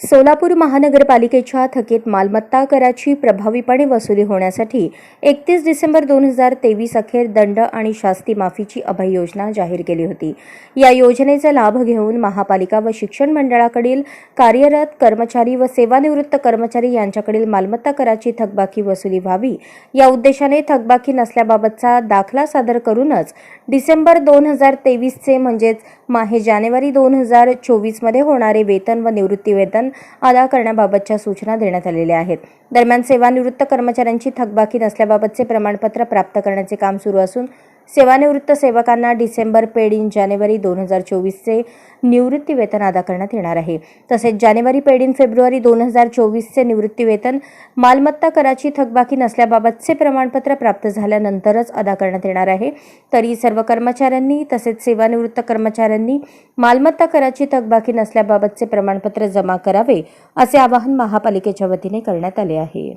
सोलापूर महानगरपालिकेच्या थकीत मालमत्ता कराची प्रभावीपणे वसुली होण्यासाठी एकतीस डिसेंबर दोन हजार तेवीस अखेर दंड आणि शास्ती माफीची अभय योजना जाहीर केली होती. या योजनेचा लाभ घेऊन महापालिका व शिक्षण मंडळाकडील कार्यरत कर्मचारी व सेवानिवृत्त कर्मचारी यांच्याकडील मालमत्ता कराची थकबाकी वसुली व्हावी. या उद्देशाने थकबाकी नसल्याबाबतचा दाखला सादर करूनच डिसेंबर दोन हजार तेवीसचे म्हणजेच माहे जानेवारी दोन हजार चोवीसमध्ये होणारे वेतन व निवृत्ती वेतन अदा करण्याबाबतच्या सूचना देण्यात आलेल्या आहेत. दरम्यान सेवानिवृत्त कर्मचाऱ्यांची थकबाकी नसल्याबाबतचे प्रमाणपत्र प्राप्त करण्याचे काम सुरू असून सेवानिवृत्त सेवकांना डिसेंबर पेड इन जानेवारी दोन हजार चोवीसचे निवृत्ती वेतन अदा करण्यात येणार आहे. तसेच जानेवारी पेड इन फेब्रुवारी दोन हजार चोवीसचे निवृत्ती वेतन मालमत्ता कराची थकबाकी नसल्याबाबतचे प्रमाणपत्र प्राप्त झाल्यानंतरच अदा करण्यात येणार आहे. तरी सर्व कर्मचाऱ्यांनी तसेच सेवानिवृत्त कर्मचाऱ्यांनी मालमत्ता कराची थकबाकी नसल्याबाबतचे प्रमाणपत्र जमा करावे असे आवाहन महापालिकेच्या वतीने करण्यात आले आहे.